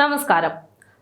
നമസ്കാരം.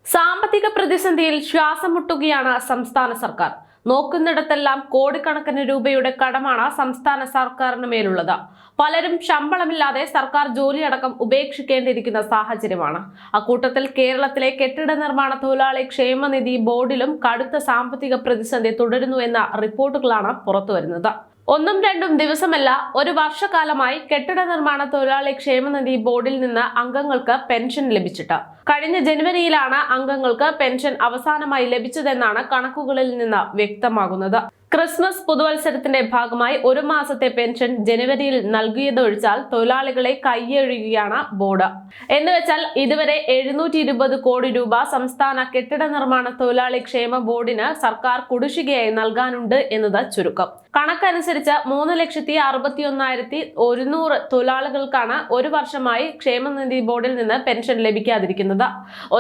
സാമ്പത്തിക പ്രതിസന്ധിയിൽ ശ്വാസം മുട്ടുകയാണ് സംസ്ഥാന സർക്കാർ. നോക്കുന്നിടത്തെല്ലാം കോടിക്കണക്കിന് രൂപയുടെ കടമാണ് സംസ്ഥാന സർക്കാരിന് മേലുള്ളത്. പലരും ശമ്പളമില്ലാതെ സർക്കാർ ജോലിയടക്കം ഉപേക്ഷിക്കേണ്ടിയിരിക്കുന്ന സാഹചര്യമാണ്. അക്കൂട്ടത്തിൽ കേരളത്തിലെ കെട്ടിട നിർമ്മാണ തൊഴിലാളി ക്ഷേമനിധി ബോർഡിലും കടുത്ത സാമ്പത്തിക പ്രതിസന്ധി തുടരുന്നു എന്ന റിപ്പോർട്ടുകളാണ് പുറത്തുവരുന്നത്. ഒന്നും രണ്ടും ദിവസമല്ല ഒരു വർഷക്കാലമായി കെട്ടിട നിർമ്മാണ തൊഴിലാളി ക്ഷേമനിധി ബോർഡിൽ നിന്ന് അംഗങ്ങൾക്ക് പെൻഷൻ ലഭിച്ചിട്ട്. കഴിഞ്ഞ ജനുവരിയിലാണ് അംഗങ്ങൾക്ക് പെൻഷൻ അവസാനമായി ലഭിച്ചതെന്നാണ് കണക്കുകളിൽ നിന്ന് വ്യക്തമാകുന്നത്. ക്രിസ്മസ് പുതുവത്സരത്തിന്റെ ഭാഗമായി ഒരു മാസത്തെ പെൻഷൻ ജനുവരിയിൽ നൽകിയതൊഴിച്ചാൽ തൊഴിലാളികളെ കൈയൊഴുകുകയാണ് ബോർഡ്. എന്ന് വെച്ചാൽ ഇതുവരെ എഴുന്നൂറ്റി ഇരുപത് കോടി രൂപ സംസ്ഥാന കെട്ടിട നിർമ്മാണ തൊഴിലാളി ക്ഷേമ ബോർഡിന് സർക്കാർ കുടിശ്ശികയായി നൽകാനുണ്ട് എന്നത് ചുരുക്കം. കണക്കനുസരിച്ച് മൂന്ന് ലക്ഷത്തി അറുപത്തി ഒന്നായിരത്തി ഒരുന്നൂറ് തൊഴിലാളികൾക്കാണ് ഒരു വർഷമായി ക്ഷേമനിധി ബോർഡിൽ നിന്ന് പെൻഷൻ ലഭിക്കാതിരിക്കുന്നത്.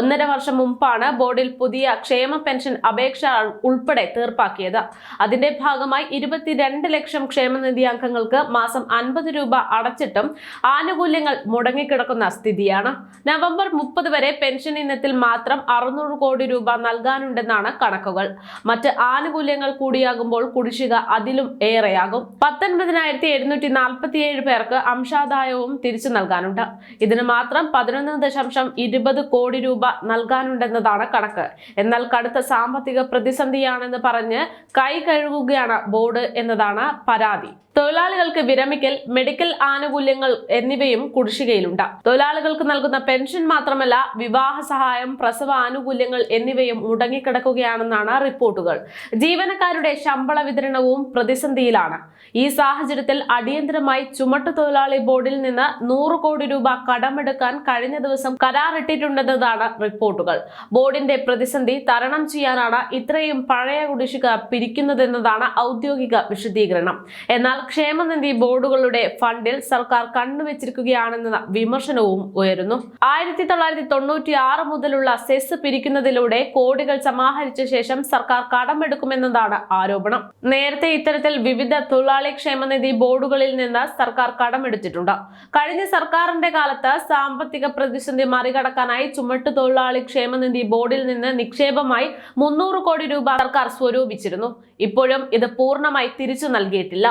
ഒന്നര വർഷം മുമ്പാണ് ബോർഡിൽ പുതിയ ക്ഷേമ പെൻഷൻ അപേക്ഷ ഉൾപ്പെടെ തീർപ്പാക്കിയത്. അതിന്റെ ഭാഗമായി ഇരുപത്തിരണ്ട് ലക്ഷം ക്ഷേമനിധി അംഗങ്ങൾക്ക് മാസം അൻപത് രൂപ അടച്ചിട്ടും ആനുകൂല്യങ്ങൾ മുടങ്ങിക്കിടക്കുന്ന സ്ഥിതിയാണ്. നവംബർ മുപ്പത് വരെ പെൻഷൻ ഇനത്തിൽ മാത്രം അറുന്നൂറ് കോടി രൂപ നൽകാനുണ്ടെന്നാണ് കണക്കുകൾ. മറ്റ് ആനുകൂല്യങ്ങൾ കൂടിയാകുമ്പോൾ കുടിശ്ശിക അതിലും ഏറെയാകും. പത്തൊൻപതിനായിരത്തി എഴുന്നൂറ്റി നാൽപ്പത്തിയേഴ് പേർക്ക് അംശാദായവും തിരിച്ചു നൽകാനുണ്ട്. ഇതിന് മാത്രം പതിനൊന്ന് ദശാംശം ഇരുപത് കോടി രൂപ നൽകാനുണ്ടെന്നതാണ് കണക്ക്. എന്നാൽ കടുത്ത സാമ്പത്തിക പ്രതിസന്ധിയാണെന്ന് പറഞ്ഞ് കൈ കഴുകുകയാണ് ബോർഡ് എന്നതാണ് പരാതി. തൊഴിലാളികൾക്ക് വിരമിക്കൽ മെഡിക്കൽ ആനുകൂല്യങ്ങൾ എന്നിവയും കുടിശ്ശികയിലുണ്ട്. തൊഴിലാളികൾക്ക് നൽകുന്ന പെൻഷൻ മാത്രമല്ല വിവാഹ സഹായം പ്രസവ ആനുകൂല്യങ്ങൾ എന്നിവയും മുടങ്ങിക്കിടക്കുകയാണെന്നാണ് റിപ്പോർട്ടുകൾ. ജീവനക്കാരുടെ ശമ്പള വിതരണവും പ്രതിസന്ധിയിലാണ്. ഈ സാഹചര്യത്തിൽ അടിയന്തരമായി ചുമട്ടു തൊഴിലാളി ബോർഡിൽ നിന്ന് നൂറ് കോടി രൂപ കടമെടുക്കാൻ കഴിഞ്ഞ ദിവസം കരാറിട്ടിട്ടുണ്ടെന്നതാണ് റിപ്പോർട്ടുകൾ. ബോർഡിന്റെ പ്രതിസന്ധി തരണം ചെയ്യാനാണ് ഇത്രയും പഴയ കുടിശ്ശിക പിരിക്കുന്നതെന്നതാണ് ഔദ്യോഗിക വിശദീകരണം. എന്നാൽ ക്ഷേമനിധി ബോർഡുകളുടെ ഫണ്ടിൽ സർക്കാർ കണ്ണുവെച്ചിരിക്കുകയാണെന്ന വിമർശനവും ഉയരുന്നു. ആയിരത്തി തൊള്ളായിരത്തി തൊണ്ണൂറ്റി ആറ് മുതലുള്ള സെസ് പിരിക്കുന്നതിലൂടെ കോടികൾ സമാഹരിച്ച ശേഷം സർക്കാർ കടമെടുക്കുമെന്നതാണ് ആരോപണം. നേരത്തെ ഇത്തരത്തിൽ വിവിധ തൊഴിലാളി ക്ഷേമനിധി ബോർഡുകളിൽ നിന്ന് സർക്കാർ കടമെടുത്തിട്ടുണ്ട്. കഴിഞ്ഞ സർക്കാരിന്റെ കാലത്ത് സാമ്പത്തിക പ്രതിസന്ധി മറികടക്കാനായി ചുമട്ടു തൊഴിലാളി ക്ഷേമനിധി ബോർഡിൽ നിന്ന് നിക്ഷേപമായി മുന്നൂറ് കോടി രൂപ സർക്കാർ സ്വരൂപിച്ചിരുന്നു. ഇപ്പോഴും ഇത് പൂർണമായി തിരിച്ചു നൽകിയിട്ടില്ല.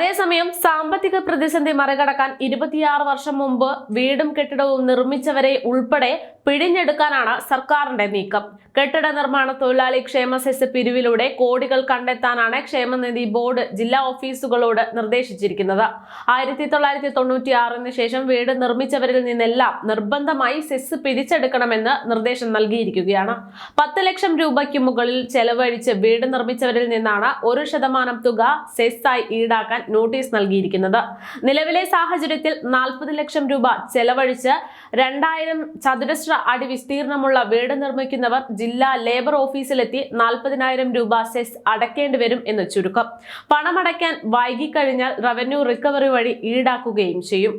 അതേസമയം സാമ്പത്തിക പ്രതിസന്ധി മറികടക്കാൻ ഇരുപത്തിയാറ് വർഷം മുമ്പ് വീടും കെട്ടിടവും നിർമ്മിച്ചവരെ ഉൾപ്പെടെ പിഴിഞ്ഞെടുക്കാനാണ് സർക്കാരിന്റെ നീക്കം. കെട്ടിട നിർമ്മാണ തൊഴിലാളി ക്ഷേമ സെസ് പിരിവിലൂടെ കോടികൾ കണ്ടെത്താനാണ് ക്ഷേമനിധി ബോർഡ് ജില്ലാ ഓഫീസുകളോട് നിർദ്ദേശിച്ചിരിക്കുന്നത്. ആയിരത്തി തൊള്ളായിരത്തി തൊണ്ണൂറ്റി ആറിന് ശേഷം വീട് നിർമ്മിച്ചവരിൽ നിന്നെല്ലാം നിർബന്ധമായി സെസ് പിരിച്ചെടുക്കണമെന്ന് നിർദ്ദേശം നൽകിയിരിക്കുകയാണ്. പത്ത് ലക്ഷം രൂപയ്ക്ക് മുകളിൽ ചെലവഴിച്ച് വീട് നിർമ്മിച്ചവരിൽ നിന്നാണ് ഒരു ശതമാനം തുക സെസ്സായി ഈടാക്കാൻ നോട്ടീസ് നൽകിയിരിക്കുന്നത്. നിലവിലെ സാഹചര്യത്തിൽ നാൽപ്പത് ലക്ഷം രൂപ ചെലവഴിച്ച് രണ്ടായിരം ചതുരശ്ര അടി വിസ്തീർണമുള്ള വീട് നിർമ്മിക്കുന്നവർ ജില്ലാ ലേബർ ഓഫീസിലെത്തി നാൽപ്പതിനായിരം രൂപ സെസ് അടയ്ക്കേണ്ടി വരും എന്ന് ചുരുക്കം. പണമടയ്ക്കാൻ വൈകിക്കഴിഞ്ഞാൽ റവന്യൂ റിക്കവറി വഴി ഈടാക്കുകയും ചെയ്യും.